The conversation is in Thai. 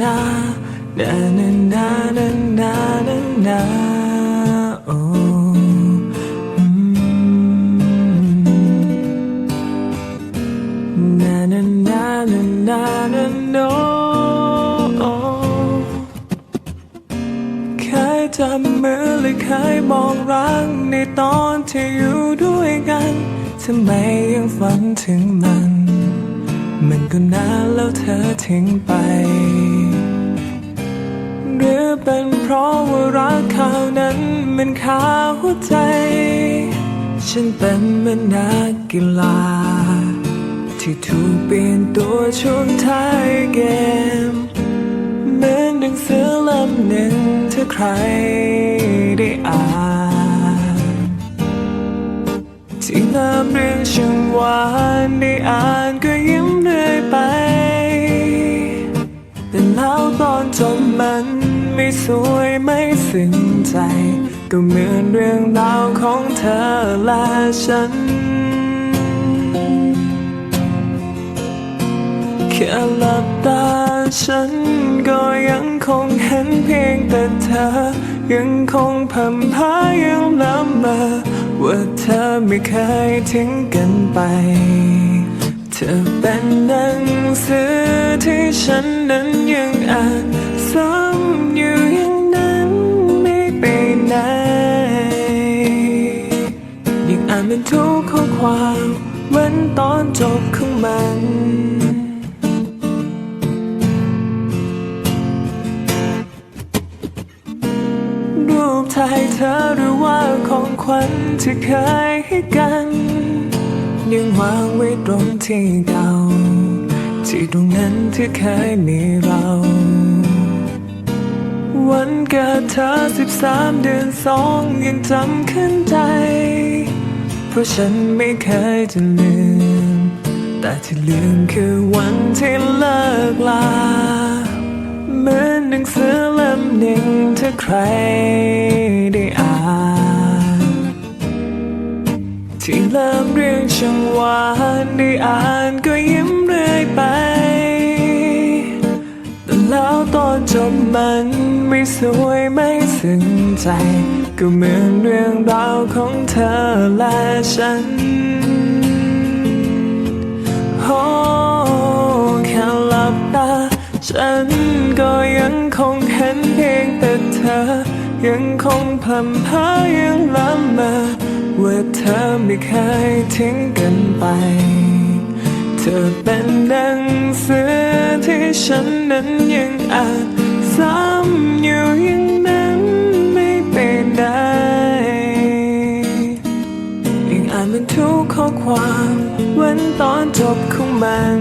นานานานานานานานาโอ้นานานานานานาโนเคยจับมือหรือเคยมองรักในตอนที่อยู่ด้วยกันทำไมยังฝันถึงมัน มันก็นานแล้วเธอทิ้งไป หรือเป็นเพราะว่ารักเขานั้นมันคาหัวใจ ฉันเป็นเหมือนนักกีฬา ที่ถูกเปลี่ยนตัวช่วงท้ายเกม เหมือนหนังสือเล่มหนึ่งถ้าใครได้อ่านที่เริ่มเรื่องช่างวานได้อ่านก็ยิ้ม ตอนจบมันไม่สวยไม่ซึ้งใจ ก็เหมือนเรื่องราวของเธอและฉัน แค่หลับตาฉันก็ยังคงเห็นเพียงแต่เธอ ยังคงพำพายังละเมอว่าเธอไม่เคยทิ้งกันไป เธอเป็นหนังสือ ที่ฉันนั้นยังอ่านซ้ำอยู่อย่างนั้นไม่ไปไหนยังอ่านเป็นทุกข้อความเหมือนตอนจบของมันรูปถ่ายเธอหรือว่าของขวัญที่เคยให้กัน ยังวางไว้ตรงที่เก่า ที่ตรงนั้นที่เคยมีเรา วันเกิดเธอสิบสามเดือนสองยังจำขึ้นใจ เพราะฉันไม่เคยจะลืม แต่ที่ลืมคือวันที่เลิกลา เหมือนหนังสือเล่มหนึ่งถ้าใคร เริ่มเรื่องช่างหวานได้อ่านก็ยิ้มเรื่อยไป แต่แล้วตอนจบมันไม่สวยไม่ซึ้งใจ ก็เหมือนเรื่องราวของเธอและฉันโอ้แค่หลับตา ฉันก็ยังคงเห็นเพียงแต่เธอ ยังคงพำพายังละเมอ ว่าเธอไม่เคยทิ้งกันไป เธอเป็นหนังเสือที่ฉันนั้นยังอ่านซ้ำอยู่ย่างนั้นไม่ไปไหนยังอ่านมันทุกข้อความ วันตอนจบของมัน